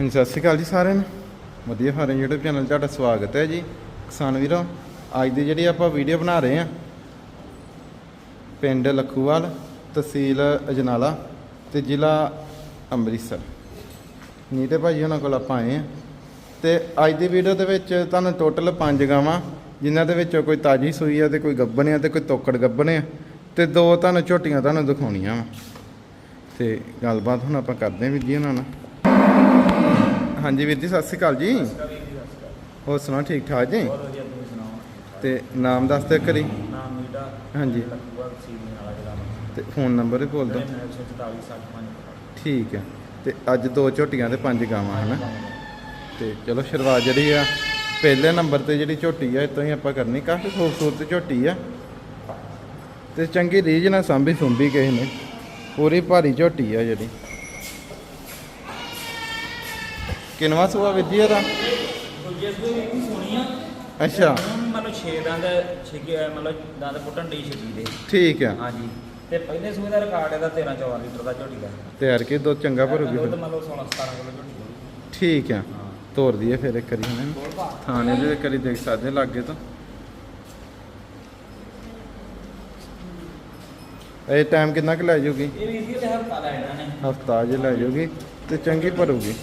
ਹਾਂਜੀ, ਸਤਿ ਸ਼੍ਰੀ ਅਕਾਲ ਜੀ ਸਾਰਿਆਂ ਨੂੰ। ਵਧੀਆ ਫਾਰਮ YouTube ਚੈਨਲ ਤੁਹਾਡਾ ਸਵਾਗਤ ਹੈ ਜੀ। ਕਿਸਾਨ ਵੀਰੋ, ਅੱਜ ਦੀ ਜਿਹੜੀ ਆਪਾਂ ਵੀਡੀਓ ਬਣਾ ਰਹੇ ਹਾਂ, ਪਿੰਡ ਲਖੂਵਾਲ, ਤਹਿਸੀਲ ਅਜਨਾਲਾ ਤੇ ਜ਼ਿਲ੍ਹਾ ਅੰਮ੍ਰਿਤਸਰ। ਨੀਤੇ ਭਾਜੀ ਉਹਨਾਂ ਕੋਲ ਆਪਾਂ ਆਏ ਹਾਂ ਤੇ ਅੱਜ ਦੀ ਵੀਡੀਓ ਦੇ ਵਿੱਚ ਤੁਹਾਨੂੰ ਟੋਟਲ 5 ਗਾਵਾਂ, ਜਿਨ੍ਹਾਂ ਦੇ ਵਿੱਚੋਂ ਕੋਈ ਤਾਜੀ ਸੂਈ ਆ ਤੇ ਕੋਈ ਗੱਬਣ ਆ ਤੇ ਕੋਈ ਤੋਕੜ ਗੱਬਣ ਆ ਤੇ ਦੋ ਤੁਹਾਨੂੰ ਝੋਟੀਆਂ ਤੁਹਾਨੂੰ ਦਿਖਾਉਣੀਆਂ ਵਾ। ਤੇ ਗੱਲਬਾਤ ਹੁਣ ਆਪਾਂ ਕਰਦੇ ਹਾਂ ਵੀਰ ਜੀ ਉਹਨਾਂ ਨਾਲ। ਹਾਂਜੀ ਵੀਰ ਜੀ ਸਤਿ ਸ਼੍ਰੀ ਅਕਾਲ ਜੀ। ਹੋਰ ਸੁਣਾਓ ਠੀਕ ਠਾਕ ਜੀ? ਬਹੁਤ ਵਧੀਆ ਤੁਸੀਂ ਸੁਣਾਓ? ਤੇ ਨਾਮ ਦੱਸ ਦਿਓ ਕਰੀ ਨਾਮ ਮੀਟਾ ਹਾਂਜੀ। ਲੱਖੂਆ ਸੀਵੀ ਵਾਲਾ ਜਿਹੜਾ ਤੇ ਫੋਨ ਨੰਬਰ ਵੀ ਬੋਲ ਦਿਓ। 944 ਠੀਕ ਹੈ। ਤੇ ਅੱਜ ਦੋ ਝੋਟੀਆਂ ਤੇ ਪੰਜ ਗਾਵਾਂ ਹਨ ਤੇ ਚਲੋ ਸ਼ੁਰੂਆਤ ਜਿਹੜੀ ਆ ਪਹਿਲੇ ਨੰਬਰ ਤੇ ਜਿਹੜੀ ਝੋਟੀ ਆ ਇਤੋਂ ਹੀ ਆਪਾਂ ਕਰਨੀ। ਕਾਫੀ ਖੂਬਸੂਰਤ ਝੋਟੀ ਆ। ਤੇ ਚੰਗੀ ਰੀਝ ਨਾਲ ਸਾਂਭੀ ਸੁੰਭੀ ਕਿਸੇ ਨੇ। ਪੂਰੀ ਭਾਰੀ ਝੋਟੀ ਆ ਜਿਹੜੀ। ਕਿਨਵਾ ਸੂਆ ਵਿੱਜੀ ਇਹਦਾ? ਦੂਜੇ ਸੂਏ ਵੀ ਸੋਣੀ ਆ। ਅੱਛਾ। ਮਤਲਬ 6 ਦੰਦ ਛਿਗੇ ਮਤਲਬ ਦੰਦ ਪੁੱਟਣ ਦੀ ਛਿਗੀ ਦੇ। ਠੀਕ ਆ। ਹਾਂਜੀ। ਤੇ ਪਹਿਲੇ ਸੂਏ ਦਾ ਰਿਕਾਰਡ ਇਹਦਾ 13 14 ਲੀਟਰ ਦਾ ਝੋਟੀ ਦਾ। ਤਿਆਰ ਕੇ ਦੋ ਚੰਗਾ ਭਰੂਗੀ ਦੁੱਧ ਮਤਲਬ 16 17 ਕਿਲੋ ਝੋਟੀ ਦਾ। ਠੀਕ ਆ। ਤੋਰ ਦਈਏ ਫਿਰ ਇੱਕ ਵਾਰੀ ਹਨਾ। ਥਾਣੇ ਦੇ ਕਰੀ ਦੇਖ ਸਕਦੇ ਲੱਗੇ ਤਾਂ। ਇਹ ਟਾਈਮ ਕਿੰਨਾ ਕੁ ਲੈ ਜਾਊਗੀ ਇਹ ਵੀ ਹਫਤਾ ਇਹਨਾਂ ਨੇ। ਹਫਤਾ ਜੇ ਲੈ ਜਾਊਗੀ ਤੇ ਚੰਗੀ ਭਰੂਗੀ।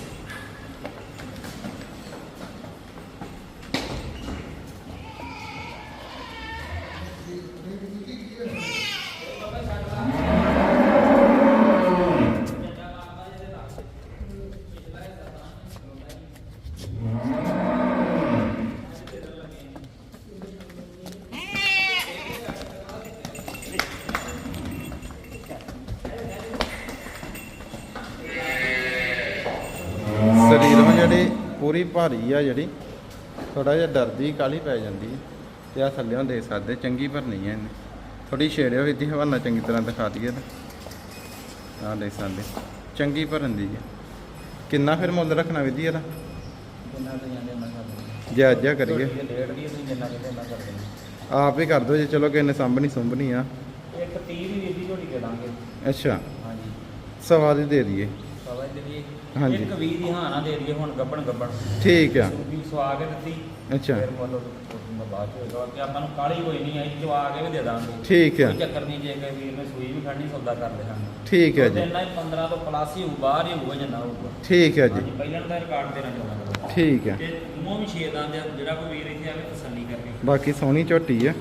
ਜਿਹੜੀ ਪੂਰੀ ਭਾਰੀ ਆ ਜਿਹੜੀ ਥੋੜਾ ਜਿਹਾ ਡਰਦੀ ਕਾਲੀ ਪੈ ਜਾਂਦੀ ਹੈ ਤੇ ਆ ਥੱਲਿਓਂ ਦੇ ਸਕਦੇ ਚੰਗੀ ਭਰਨੀ ਹੈ ਇਹਨੇ। ਥੋੜੀ ਛੇੜਿਓ ਵੀ ਦੀ ਹਵਾਨਾ ਚੰਗੀ ਤਰ੍ਹਾਂ ਦਿਖਾ ਦਈਏ ਤਾਂ ਆ ਦੇ ਸਕਦੇ ਚੰਗੀ ਭਰਨ ਦੀ ਹੈ ਕਿੰਨਾ ਫਿਰ ਮੁੱਲ ਰੱਖਣਾ ਵਿਧੀ ਇਹਦਾ? ਜੇ ਅੱਜ ਕਰੀਏ। ਦੀ। ਆਪ ਹੀ ਕਰ ਦਿਓ ਜੇ ਚਲੋ ਕਿਸੇ ਨੇ ਸਾਂਭਣੀ ਸੁੰਭਣੀ ਆ। ਇੱਕ 30 ਦੀ ਵੀਰ ਦੀ ਝੋਟੀ ਦੇ ਦਾਂਗੇ। ਅੱਛਾ। ਹਾਂਜੀ। ਸਵਾ ਦੀ ਦੇ ਦਈਏ। ਦੇ ਵੀ ਹਾਂਜੀ। ਇੱਕ 20 ਦੀ ਹਾਂ ਨਾ ਦੇ ਦਈਏ ਹੁਣ ਗੱਬਣ ਗੱਬਣ। ਠੀਕ ਆ। ਸੂਬੀ ਸਵਾ ਕੇ ਦਿੱਤੀ। ਅੱਛਾ। ਫਿਰ ਮਤਲਬ ਉਸ ਬਾਅਦ ਚ ਹੋਏਗਾ ਕਿ ਆਪਾਂ ਨੂੰ ਕਾਲੀ ਹੋਈ ਨਹੀਂ ਆਈ ਚਵਾ ਕੇ ਵੀ ਦੇ ਦਾਂਗੇ। ਠੀਕ ਆ। ਕੋਈ ਚੱਕਰ ਨਹੀਂ ਜੇ ਕੋਈ ਵੀਰ ਨੇ ਸੂਈ ਵੀ ਖੜਨੀ ਸੌਦਾ ਕਰ ਲਿਆ ਠੀਕ ਹੈ ਜੀ। ਇੰਨਾ ਹੀ 15 ਤੋਂ ਪਲੱਸ ਹੀ ਹੋਊ ਬਾਹਰ ਹੀ ਹੋਊਗਾ ਜਿੰਨਾ ਹੋਊਗਾ। ਠੀਕ ਹੈ ਜੀ। ਹਾਂਜੀ ਪਹਿਲਾਂ ਦਾ ਰਿਕਾਰਡ ਦੇਣਾ ਚਾਹੁੰਦਾ ਠੀਕ ਹੈ ਤੇ ਮੂੰਹ ਵੀ ਛੇ ਦੰਦ ਆ, ਜਿਹੜਾ ਕੋਈ ਵੀਰ ਇੱਥੇ ਆਵੇ ਤਸੱਲੀ ਕਰਕੇ ਬਾਕੀ ਸੋਹਣੀ ਝੋਟੀ ਆ।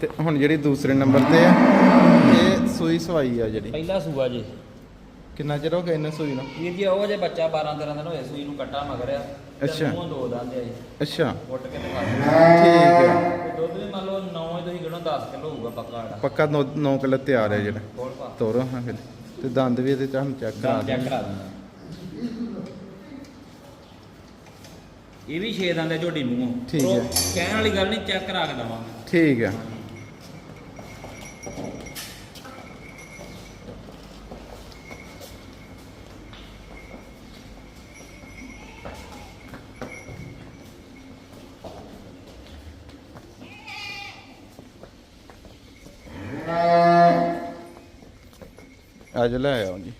ਤੇ ਹੁਣ ਜਿਹੜੀ ਦੂਸਰੇ ਨੰਬਰ ਤੇ ਆ ਇਹ ਸੂਈ ਸਵਾਈ ਆ ਜਿਹੜੀ। ਪਹਿਲਾ ਸੂਆ ਜੀ। ਕਿੰਨਾ ਚਿਰ ਹੋ ਗਿਆ ਇਹਨਾਂ ਸੂਈ ਨੂੰ? ਵੀਰ ਜੀ ਉਹ ਜੇ ਬੱਚਾ 12 13 ਦਿਨ ਹੋਏ ਸੂਈ ਨੂੰ ਕੱਟਾ ਮਗਰਿਆ ਅੱਛਾ। ਮੂੰਹ ਦੋ ਦੰਦ ਆ ਜੀ। ਅੱਛਾ। ਉੱਟ ਕੇ ਦਿਖਾ ਠੀਕ ਹੈ। ਦੁੱਧ ਵੀ ਮੰਨ ਲਓ 9 ਵਜੇ ਤੁਸੀਂ ਕਿਹੜਾ 10 ਕਿਲੋ ਹੋਊਗਾ ਪੱਕਾ ਪੱਕਾ 9 ਕਿਲੋ ਤਿਆਰ ਹੈ ਜਿਹੜਾ। ਕੋਲ ਪਾ। ਤੋਰੋ ਹਾਂ ਫਿਰ। ਤੇ ਦੰਦ ਵੀ ਇਹਦੇ ਹੁਣ ਚੈੱਕ ਕਰਾ ਦੰਦ ਚੈੱਕ ਦੇ ਕਰਾ ਦਿੰਦਾ ਇਹ ਵੀ 6 ਦੰਦ ਹੈ ਝੋਟੀ ਮੂੰਹੋਂ। ਠੀਕ ਉਹ ਹੈ। ਕਹਿਣ ਵਾਲੀ ਗੱਲ ਨਹੀਂ ਚੈੱਕ ਕਰਾ ਕੇ ਦਵਾਂਗੇ। ਠੀਕ ਹੈ। ਅੱਜ ਲੈ ਆਓ ਜੀ।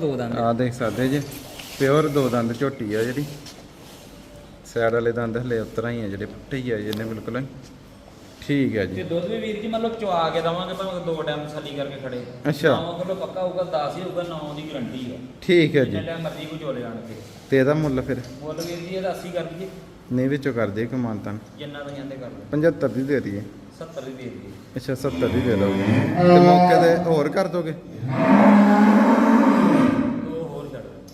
ਦੋ ਦੰਦ। ਆ ਦੇਖ ਸਕਦੇ ਜੀ ਪਿਓਰ ਦੋ ਦੰਦ ਝੋਟੀ ਆ ਜਿਹੜੀ। ਸਾਈਡ ਵਾਲੇ ਦੰਦ ਹਲੇ ਉਤਰਾ ਹੀ ਆ ਜਿਹੜੇ ਪੁੱਟੇ ਹੀ ਆ ਜਿਹਨੇ ਬਿਲਕੁਲ। ਠੀਕ ਹੈ ਤੇ ਜੀ ਦੁੱਧ ਵੀ ਵੀਰ ਜੀ ਮਤਲਬ ਚਵਾ ਕੇ ਦਵਾਂਗੇ ਭਾਵੇਂ ਦੋ ਟਾਈਮ ਤਸੱਲੀ ਕਰਕੇ ਖੜੇ। ਅੱਛਾ। 9 ਕਿਲੋ ਪੱਕਾ ਹੋਊਗਾ 10 ਹੀ ਹੋਊਗਾ 9 ਦੀ ਗਰੰਟੀ ਹੈ ਠੀਕ ਹੈ ਜਿੰਨੇ ਜੀ ਟਾਈਮ ਮਰਜ਼ੀ ਕੋ ਚੋਲੇ ਆਣ ਕੇ। ਤੇ ਇਹਦਾ ਮੁੱਲ ਫਿਰ? ਮੁੱਲ ਵੀਰ ਜੀ ਇਹਦਾ 80 ਕਰ ਦਈਏ। ਨਹੀਂ ਵਿੱਚੋਂ ਕਰ ਦੇ ਕਮਾਨਤਾਂ ਜਿੰਨਾ ਤੁਸੀਂ ਆਂਦੇ ਕਰ ਲਓ। 75 ਦੀ ਦੇ ਦਈਏ। 70 ਦੀ ਦੇ ਦਈਏ। ਅੱਛਾ 70 ਦੀ ਦੇ ਦੋਗੇ ਤੇ ਮੌਕੇ ਤੇ ਹੋਰ ਕਰ ਦੋਗੇ।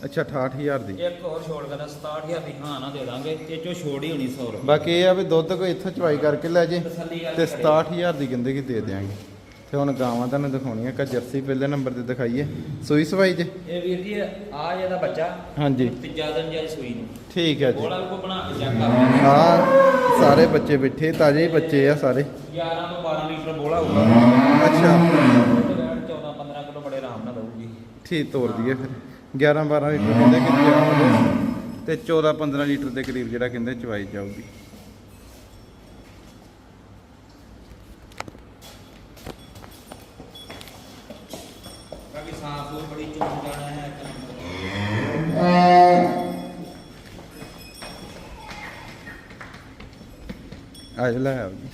ਅੱਛਾ 68000 ਦੀ। ਇੱਕ ਹੋਰ ਛੋੜ ਕਰਦਾ 67000 ਦੀ ਹਾਂ ਨਾ ਦੇ ਦਾਂਗੇ। ਇਹ ਚੋਂ ਛੋੜ ਹੀ ਹੋਣੀ 100 ਰੁਪਏ। ਬਾਕੀ ਇਹ ਆ ਵੀ ਦੁੱਧ ਕੋਈ ਇੱਥੋਂ ਚਵਾਈ ਕਰਕੇ ਲੈ ਜੇ ਤੇ ਕਰਕੇ ਖੜੇ। 67000 ਦੀ ਕਹਿੰਦੇ ਕਿ ਦੇ ਦੇਾਂਗੇ ਤੇ ਹੁਣ ਗਾਵਾਂ ਤੁਹਾਨੂੰ ਦਿਖਾਉਣੀਆਂ ਕਿ ਜਰਸੀ ਪਹਿਲੇ ਨੰਬਰ ਤੇ ਦਿਖਾਈਏ। ਸੂਈ ਸਵਾਈ ਜੇ? ਇਹ ਵੀਰ ਜੀ ਆ ਜਿਹਦਾ ਬੱਚਾ। ਹਾਂਜੀ। ਤੀਜਾ ਦਿਨ ਜਾਂ ਸੂਈ ਨੂੰ। ਠੀਕ ਹੈ ਜੀ। ਬੋਲਾ ਕੋ ਬਣਾ ਕੇ ਚੈੱਕ ਕਰ ਆ। ਸਾਰੇ ਬੱਚੇ ਬੈਠੇ ਤਾਜ਼ੇ ਹੀ ਬੱਚੇ ਆ ਸਾਰੇ। 11 ਤੋਂ 12 ਲੀਟਰ ਬੋਲਾ ਹੋਊਗਾ। ਅੱਛਾ। 14 15 ਕਿਲੋ ਬੜੇ ਆਰਾਮ ਨਾਲ ਦਊਗੀ। ਠੀਕ ਤੋਰ ਦਈਏ ਫਿਰ। 11 12 ਲੀਟਰ ਕਹਿੰਦੇ ਕਿ ਜਾਉਂਦੇ ਤੇ 14 15 ਲੀਟਰ ਦੇ ਕਰੀਬ ਜਿਹੜਾ ਕਹਿੰਦੇ ਚਵਾਈ ਜਾਊਗੀ। ਬਾਕੀ ਸਾਫ਼ ਸੂਫ ਬੜੀ ਚੋਣ ਜਾਣਾ ਹੈ ਇੱਕ ਨੰਬਰ ਅੱਜ ਲੈ ਆਓ ਜੀ।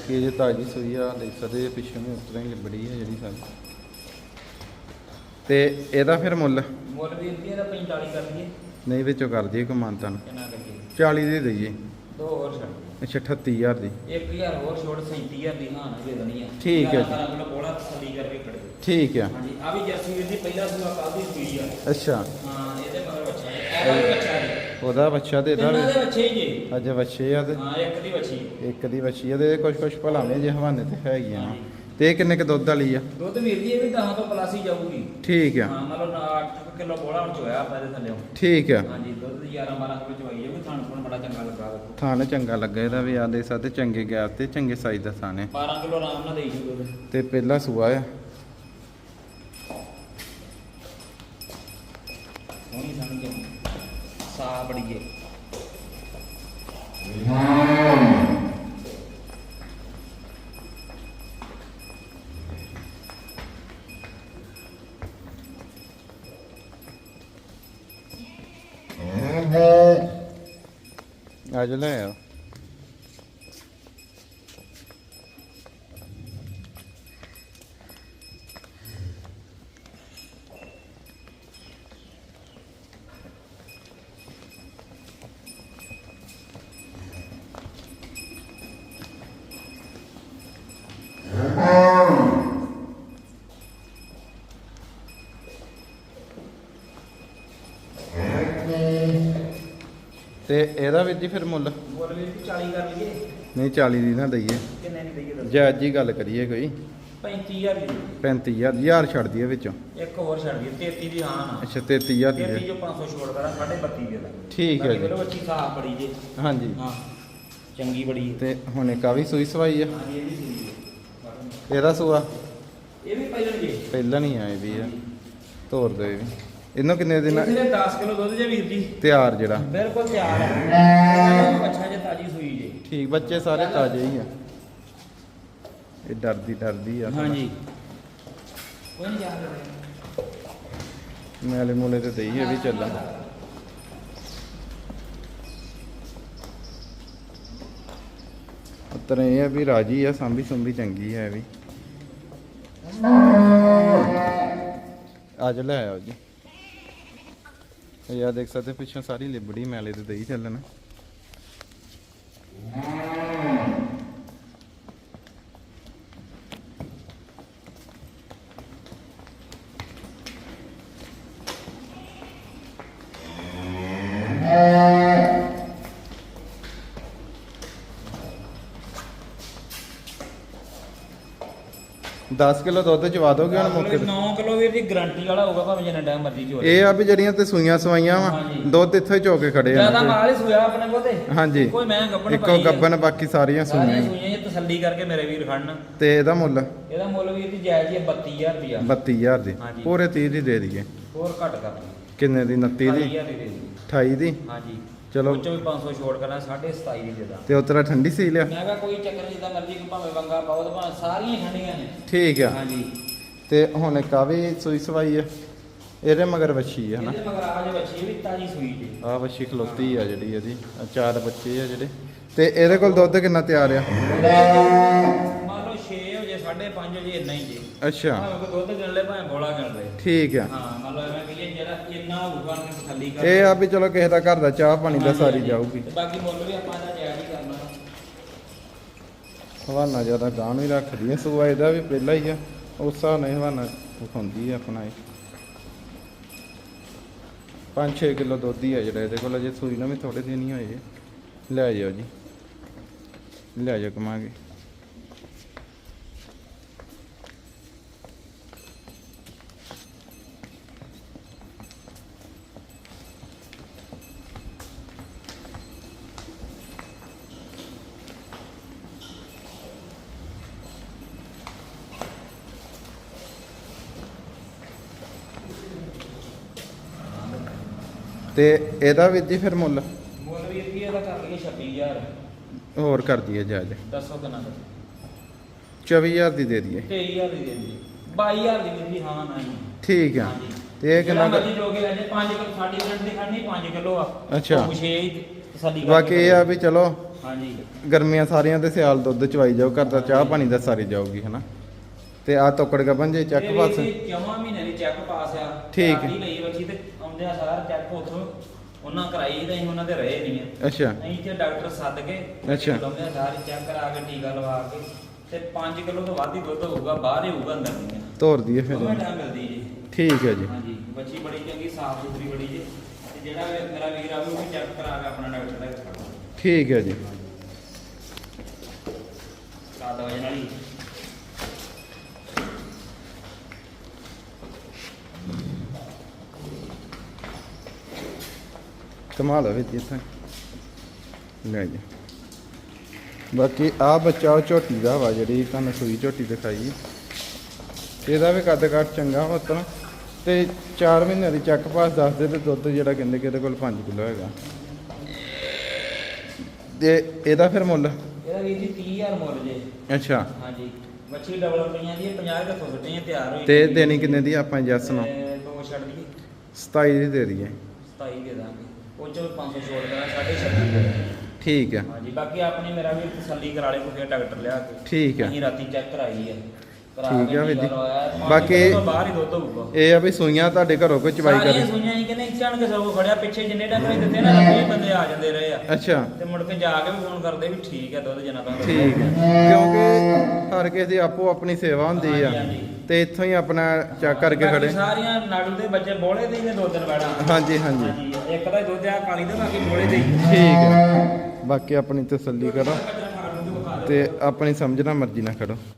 ਬਾਕੀ ਇਹ ਤਾਜੀ ਸੂਈ ਆ ਦੇਖ ਸਕਦੇ ਪਿੱਛੇ ਨੂੰ ਹੀ ਲਿਬੜੀ ਹੈ ਜਿਹੜੀ ਸਾਡੀ ਤੇ ਇਹਦਾ ਫਿਰ ਮੁੱਲ? ਮੁੱਲ ਵੀਰ ਜੀ ਇਹਦਾ 45 ਕਰ ਦਈਏ। ਨਹੀਂ ਵਿੱਚੋਂ ਕਰ ਦਈਏ ਕਮਾਨਤਾ ਨੂੰ। ਕਿੰਨਾ ਕਰੀਏ 40 ਦੇ ਦਈਏ। ਦੋ ਹੋਰ ਛੱਡ ਅੱਛਾ 38000 ਦੀ। 1000 ਹੋਰ ਛੋੜ 37000 ਦੀ ਹਾਂ ਦੇ ਦੇਣੀ ਆ। ਠੀਕ ਹੈ ਜੀ। ਸਾਰਾ ਕੋਲ ਤਸੱਲੀ ਕਰਕੇ ਖੜੇ ਠੀਕ ਆ। ਹਾਂਜੀ ਆ ਵੀ ਜਰਸੀ ਵੀਰ ਜੀ ਪਹਿਲਾ ਸੂਆ ਕੱਲ ਦੀ ਸੂਈ ਆ। ਅੱਛਾ। ਹਾਂ ਇਹਦੇ ਮਗਰ ਬੱਚਾ ਹੈ। ਵੀ ਬੱਚਾ ਹੈ। ਉਹਦਾ ਬੱਚਾ ਤੇ ਇਹਦਾ ਦੇ ਬੱਚੇ ਹੀ ਜੀ। ਅੱਜ ਬੱਚੇ ਆ ਤੇ ਹਾਂ ਇੱਕ ਦੀ ਬੱਚੀ। ਇੱਕ ਦੀ ਬੱਚੀ ਆ ਤੇ ਕੁਝ ਕੁਝ ਭਲਾਵੇਂ ਜੇ ਹਵਾਨੇ ਤੇ ਹੈਗੀਆਂ ਵਾਂ। ਤੇ ਇਹ ਕਿੰਨੇ ਕ ਦੁੱਧ ਵਾਲੀ ਆ? ਦੁੱਧ ਵੀਰ ਜੀ ਇਹ ਵੀ 10 ਤੋਂ ਪਲੱਸ ਹੀ ਜਾਊਗੀ। ਠੀਕ ਆ। ਹਾਂ ਮਤਲਬ 8 ਕਿਲੋ ਬੋਲਾ ਹੁਣ ਚੋਇਆ ਆਪਾਂ ਇਹਦੇ ਥੱਲੇ। ਠੀਕ ਆ। ਹਾਂਜੀ ਦੁੱਧ ਦੀ 11 12 ਕਿਲੋ ਚਵਾਈ ਜਾਊਗੀ ਥਾਣ ਥੁਣ ਬੜਾ ਚੰਗਾ ਲੱਗਾ ਵੇਖੋ ਥਾਨ ਚੰਗਾ ਲੱਗਾ ਇਹਦਾ ਵੀ ਆ ਦੇ ਸਕਦੇ ਚੰਗੇ ਗੈਪ ਤੇ ਚੰਗੇ ਸਾਈਜ਼ ਦਾ ਹੈ 12 ਕਿਲੋ ਆਰਾਮ ਨਾਲ ਦੇਈ ਜੂ ਦੁੱਧ ਤੇ ਪਹਿਲਾ ਸੂਆ ਆ। ਸੋਹਣੀ ਸਮਝ ਸਾਹ ਬੜੀ ਹੈ ਅੱਜ ਲੈ ਆ ਤੇ ਇਹਦਾ ਵੀ ਜੀ ਫਿਰ ਮੁੱਲ? ਵੀਰ ਜੀ 40 ਕਰ ਲਈਏ। ਨਹੀਂ 40 ਦੀ ਨਾ ਦਈਏ। ਕਿੰਨੇ ਨਹੀਂ ਦਈਏ ਦੱਸੋ? ਜਾਇਜ਼ ਜੀ ਗੱਲ ਕਰੀਏ ਕੋਈ। 35000 ਦੀ 35000 ਹਜ਼ਾਰ ਛੱਡ ਦਈਏ ਵਿੱਚੋਂ। ਇੱਕ ਹੋਰ ਛੱਡ ਦਈਏ 33 ਦੀ ਹਾਂ ਅੱਛਾ 33000 ਦੀ 33 ਦੇ। ਜੋ 500 ਛੋੜ ਕਰਾਂ 32 ਦੇ ਦਾਂ। ਠੀਕ ਹੈ ਜੀ। ਬੱਚੀ ਸਾਹ ਬੜੀ ਜੇ। ਹਾਂਜੀ। ਹਾਂ ਚੰਗੀ ਬੜੀ ਹੈ ਤੇ ਹੁਣ ਇੱਕ ਆ ਵੀ ਸੂਈ ਸਵਾਈ ਆ। ਹਾਂਜੀ ਇਹ ਵੀ ਸਹੀ ਹੈ ਇਹਦਾ ਸੂਆ? ਇਹ ਵੀ ਪਹਿਲਾਂ ਜੇ। ਪਹਿਲਾਂ ਨਹੀਂ ਆਏ ਵੀ ਆ। ਤੋਰ ਦੇ ਵੀ। ਇਹਨੂੰ ਕਿੰਨੇ ਦਿਨ ਇਹਦੇ 10 ਕਿਲੋ ਦੁੱਧ ਜੇ ਵੀਰ ਜੀ। ਤਿਆਰ ਜਿਹੜਾ। ਬਿਲਕੁਲ ਤਿਆਰ ਹੈ ਅੱਛਾ ਜੇ ਤਾਜੀ ਸੂਈ ਜੇ। ਠੀਕ ਬੱਚੇ ਸਾਰੇ ਤਾਜ਼ੇ ਹੀ ਆ। ਇਹ ਡਰਦੀ ਡਰਦੀ ਆ। ਹਾਂਜੀ। ਕੋਈ ਨਹੀਂ ਜਾ ਰਿਹਾ ਮੈਲੇ ਮੂਲੇ ਤੇ ਦਈ ਇਹ ਵੀ ਚੱਲਣ ਉਤਰ ਇਹ ਆ ਵੀ ਰਾਜੀ ਆ ਸਾਂਭੀ ਸੁੰਭੀ ਚੰਗੀ ਹੈ ਇਹ ਵੀ। ਅੱਜ ਲੈ ਆਓ ਜੀ। ਇਹ ਦੇਖ ਸਕਦੇ ਪਿੱਛੋਂ ਸਾਰੀ ਲਿਬੜੀ ਮੈਲੇ ਤੇ ਦਈ ਚੱਲਣ। ਦਸ ਕਿਲੋ ਦੁੱਧ ਚਵਾ ਦੋਗੇ ਹੁਣ ਮੌਕੇ ਤੇ? 9 ਕਿਲੋ ਵੀਰ ਜੀ ਗਾਰੰਟੀ ਵਾਲਾ ਹੋਊਗਾ ਭਾਵੇਂ ਜਿੰਨਾ ਟਾਈਮ ਮਰਜ਼ੀ ਚੋ ਇਹ ਆ ਵੀ ਜਿਹੜੀਆਂ ਤੇ ਸੂਈਆਂ ਸਵਾਈਆਂ ਵਾ ਹਾਂਜੀ। ਦੁੱਧ ਇੱਥੋਂ ਹੀ ਚੋਕੇ ਖੜੇ ਆ। ਜ਼ਿਆਦਾ ਮਾਲ ਹੀ ਸੋਇਆ ਆਪਣੇ ਕੋਲ ਤੇ। ਹਾਂਜੀ। ਕੋਈ ਮੈਂ ਗੱਬਣ ਇੱਕੋ ਗੱਬਨ ਬਾਕੀ ਸਾਰੀਆਂ ਸਾਰੀਆਂ ਸੂਈਆਂ ਸੂਈਆਂ ਇਹ ਤਸੱਲੀ ਕਰਕੇ ਮੇਰੇ ਵੀਰ ਖੜਨ। ਤੇ ਇਹਦਾ ਮੁੱਲ? ਇਹਦਾ ਮੁੱਲ ਵੀਰ ਜੀ ਜਾਇਜ਼ ਹੀ ਹੈ 32000 ਰੁਪਿਆ 32000 ਦੀ। ਹਾਂਜੀ। ਪੂਰੇ 30 ਦੀ ਦੇ ਦਈਏ। ਹੋਰ ਘੱਟ ਕਰ ਦਿਓ ਕਿੰਨੇ ਦੀ? 29 ਦੀ? 28000 ਦੀ ਦੇ ਦਿਓ 28 ਦੀ? ਹਾਂਜੀ। ਚਲੋ। ਉੱਚੋਂ ਵੀ 500 ਛੋੜ ਕਰਾਂ 27.5 ਦੀ ਦੇ ਦਾਂ। ਤੇ ਉਤਰਾ ਠੰਡੀ ਸੀ ਲਿਆ? ਮੈਂ ਕਿਹਾ ਕੋਈ ਚੱਕਰ ਨਹੀਂ ਜਿੱਦਾਂ ਮਰਜ਼ੀ ਭਾਵੇਂ ਵੰਗਾ ਪਾਓ ਤੇ ਭਾਵੇਂ ਸਾਰੀਆਂ ਹੀ ਠੰਡੀਆਂ ਨੇ। ਠੀਕ ਆ। ਹਾਂਜੀ। ਤੇ ਹੁਣ ਇੱਕ ਆ ਵੀ ਸੂਈ ਸਵਾਈ ਆ। ਇਹਦੇ ਮਗਰ ਵੱਛੀ ਆ ਹਨਾ? ਇਹਦੇ ਮਗਰ ਆ ਜੇ ਇਹ ਵੀ ਤਾਜੀ ਸੂਈ ਜੀ। ਆ ਵੱਛੀ ਖਲੋਤੀ ਆ ਜਿਹੜੀ ਇਹਦੀ ਆਹ ਚਾਰ ਬੱਚੇ ਆ ਜਿਹੜੇ। ਤੇ ਇਹਦੇ ਕੋਲ ਦੁੱਧ ਕਿੰਨਾ ਤਿਆਰ ਆ? ਮੰਨ ਲਓ 6 ਵਜੇ 5:30 ਵਜੇ ਇੰਨਾ ਹੀ ਜੀ। ਅੱਛਾ। ਭਾਵੇਂ ਕੋਈ ਦੁੱਧ ਗਿਣ ਲੈ ਭਾਵੇਂ ਬੋਲਾ ਗਿਣ ਲੈ। ਠੀਕ ਆ। ਹਾਂ ਮੰਨ ਲਓ ਐਵੇਂ ਜਿਹੜਾ ਇੰਨਾ ਹੋਊਗਾ ਉਹਨੇ ਤਸੱਲੀ ਕਰ ਇਹ ਆ ਵੀ ਚਲੋ ਕਿਸੇ ਦਾ ਘਰ ਦਾ ਚਾਹ ਪਾਣੀ ਦਾ ਸਾਰੀ। ਜਾਊਗੀ। ਤੇ ਬਾਕੀ ਮੁੱਲ ਵੀ ਆਪਾਂ ਇਹਦਾ ਜਾਇਜ਼ ਹੀ ਕਰਨਾ। ਹਵਾਨਾ ਜ਼ਿਆਦਾ ਗਾਂ ਹੀ ਰੱਖਦੀ ਆ ਸੂਆ ਇਹਦਾ ਵੀ ਪਹਿਲਾਂ ਹੀ ਆ। ਉਸ ਹਿਸਾਬ ਨਾਲ ਹੀ ਹਵਾਨਾ ਵਿਖਾਉਂਦੀ ਆ ਆਪਣਾ ਇਹ। 5-6 ਕਿਲੋ ਦੁੱਧ ਹੀ ਆ ਜਿਹੜਾ ਇਹਦੇ ਕੋਲ ਅਜੇ ਸੂਈ ਨਾ ਵੀ ਥੋੜੇ ਦਿਨ ਹੀ ਹੋਏ ਆ। ਲੈ ਜਾਓ ਜੀ। ਲੈ ਜਾਓ ਕਮਾਂਗੇ। ਤੇ ਇਹਦਾ ਵੀ ਜੀ ਫਿਰ ਮੁੱਲ? ਮੁੱਲ ਵੀ ਕੀ ਇਹਦਾ ਕਰ ਲਈਏ 26000 ਹੋਰ ਕਰ ਦਈਏ ਜਾਇਜ਼ ਦੱਸੋ ਕਿੰਨਾ ਦਾ 24000 ਦੀ ਦੇ ਦਈਏ। 23000 ਦੀ ਦੇ ਦਿੰਦੀ 22000 ਦੀ ਵੀ ਹਾਂ ਨਹੀਂ ਠੀਕ ਆ। ਹਾਂਜੀ। ਤੇ ਇਹ ਕਿੰਨਾ ਕੁ- ਮਰਜ਼ੀ ਜੋਗੇ ਅਜੇ 5 ਕਿਲੋ ਸਾਡੀ ਰੇਟ ਦੀ ਖੜਨੀ 5 ਕਿਲੋ ਆ। ਅੱਛਾ। ਉਹ ਛੇ ਹੀ ਬਾਕੀ ਇਹ ਆ ਵੀ ਚਲੋ ਹਾਂਜੀ। ਗਰਮੀਆਂ ਸਾਰੀਆਂ ਤੇ ਸਿਆਲ ਦੁੱਧ ਚਵਾਈ ਜਾਓ ਘਰ ਦਾ ਚਾਹ ਪਾਣੀ ਦਾ ਸਾਰੀ ਜਾਊਗੀ ਹਨਾ। ਤੇ ਆ ਤੋਕੜ ਗੱਬਨ ਜੇ ਚੱਕ ਪਾਸ ਜਮਾ ਮਹੀਨੇ ਦੀ ਚੈੱਕ ਪਾਸ ਆ ਠੀਕ। ਰਾਤੀ ਲਈ ਬੱਚੀ ਤੇ ਆਉਂਦੇ ਆ ਸਾਰਾ ਚੈੱਕ ਉਥੋਂ। ਉਹਨਾਂ ਕਰਾਈ ਤਾਂ ਅਸੀਂ ਉਹਨਾਂ ਦੇ ਰਹੇ ਨਹੀਂ ਆ। ਅੱਛਾ। ਨਹੀਂ ਤੇ ਡਾਕਟਰ ਸੱਦ ਕੇ ਅੱਛਾ। ਆ ਸਾਰੇ ਚੈੱਕ ਕਰਾ ਕੇ ਟੀਕਾ ਲਵਾ ਕੇ ਤੇ 5 ਕਿਲੋ ਤੋਂ ਵੱਧ ਹੀ ਦੁੱਧ ਹੋਊਗਾ ਬਾਹਰ ਹੀ ਹੋਊਗਾ ਅੰਦਰ ਨਹੀਂ ਤੋਰ ਦਈਏ ਫਿਰ। ਦੋਵੇਂ ਟਾਈਮ ਮਿਲਦੀ ਜੀ। ਠੀਕ ਹੈ ਜੀ। ਹਾਂਜੀ ਬੱਚੀ ਬੜੀ ਚੰਗੀ ਸਾਫ਼ ਸੁਥਰੀ ਬੜੀ ਜੀ। ਤੇ ਜਿਹੜਾ ਵੀ ਮੇਰਾ ਵੀਰ ਆਵੇ ਉਹ ਵੀ ਚੈੱਕ ਕਰਾ ਕੇ ਆਪਣਾ ਡਾਕਟਰ ਦਾ। ਠੀਕ ਹੈ ਜੀ। ਸਾਦਾ ਵਜਨ ਵਾਲੀ ਕਮਾਲ ਹੋਵੇ ਜੀ ਇੱਥੇ। ਲੈ ਜੀ। ਬਾਕੀ ਆ ਬੱਚਾ ਝੋਟੀ ਦਾ ਵਾ ਜਿਹੜੀ ਤੁਹਾਨੂੰ ਸੂਈ ਝੋਟੀ ਦਿਖਾਈ। ਇਹਦਾ ਵੀ ਕੱਦ ਕੱਟ ਚੰਗਾ ਵਾ ਉਤਨਾ ਤੇ 4 ਮਹੀਨਿਆਂ ਦੀ ਚੱਕ ਪਾਸ ਦੱਸਦੇ ਤੇ ਦੁੱਧ ਜਿਹੜਾ ਕਹਿੰਦੇ ਕਿ ਇਹਦੇ ਕੋਲ 5 ਕਿਲੋ ਹੈਗਾ। ਤੇ ਇਹਦਾ ਫਿਰ ਮੁੱਲ? ਇਹਦਾ ਵੀਰ ਜੀ 30000 ਮੁੱਲ ਜੇ। ਅੱਛਾ। ਹਾਂਜੀ। ਮੱਛੀ ਡਬਲ ਪਈਆਂ ਦੀ 50 ਦੇ ਫੁੱਟੀਆਂ ਤਿਆਰ ਹੋਈ ਤੇ ਦੇਣੀ ਕਿੰਨੇ ਦੀ ਆਪਾਂ ਜੱਸ ਨੂੰ? ਤੇ ਦੋ ਛੱਡ ਦਈਏ। 27 ਦੀ ਦੇ ਦਈਏ। 27 ਦੇ ਦਾਂਗੇ। ਉਹ ਚੋਂ 500 ਛੋੜ ਕਰਾਂ 26 ਠੀਕ ਹੈ। ਹਾਂਜੀ ਬਾਕੀ ਆਪਣੀ ਮੇਰਾ ਵੀ ਤਸੱਲੀ ਕਰਾ ਲੇ ਕੋਈ ਡਾਕਟਰ ਲਿਆ ਕੇ। ਠੀਕ ਹੈ। ਅਸੀਂ ਰਾਤੀ ਚੈੱਕ ਕਰਾਈ ਹੈ। ਠੀਕ ਆ ਵੀਰ ਜੀ। ਬਾਕੀ- ਕਿਲੋ ਤੋਂ ਬਾਹਰ ਹੀ ਦੁੱਧ ਹੋਊਗਾ। ਇਹ ਆ ਵੀ ਸੂਈਆਂ ਤੁਹਾਡੇ ਘਰੋਂ ਕੋਈ ਚਵਾਈ ਕਰੇ। ਸੁਈਆਂ ਹੀ ਕਹਿੰਦੇ ਚਾਣ ਕੇ ਸਭ ਖੜਿਆ ਪਿੱਛੇ ਜਿੰਨੇ ਡੰਗਰ ਦਿੱਤੇ ਨਾ ਰੱਬੇ ਬੰਦੇ ਆ ਜਾਂਦੇ ਰਹੇ ਆ। ਅੱਛਾ। ਤੇ ਮੁੜ ਕੇ ਜਾ ਕੇ ਵੀ ਫੋਨ ਕਰਦੇ ਵੀ ਠੀਕ ਹੈ ਦੁੱਧ ਜਨਾ ਤਾਂ ਠੀਕ ਹੈ ਕਿਉਂਕਿ ਹਰ ਕਿਸੇ ਦੀ ਆਪੋ ਆਪਣੀ ਸੇਵਾ ਹੁੰਦੀ ਆ। ਤੇ ਇੱਥੋਂ ਹੀ ਆਪਣਾ ਚੈੱਕ ਕਰਕੇ ਖੜੇ। ਸਾਰੀਆਂ ਨਾੜੂ ਦੇ ਬੱਚੇ ਬੋਲੇ ਦੇ ਨੇ ਦੋ ਦਿਨ ਬੈੜਾ। ਹਾਂਜੀ ਹਾਂਜੀ। ਇੱਕ ਦਾ ਦੁੱਧ ਆ ਕਾਲੀ ਦਾ ਬਾਕੀ ਬੋਲੇ ਦੇ ਠੀਕ ਹੈ ਬਾਕੀ ਆਪਣੀ ਤਸੱਲੀ ਕਰੋ। ਤੇ ਆਪਣੀ ਸਮਝਣਾ ਮਰਜ਼ੀ ਨਾਲ ਖੜੋ।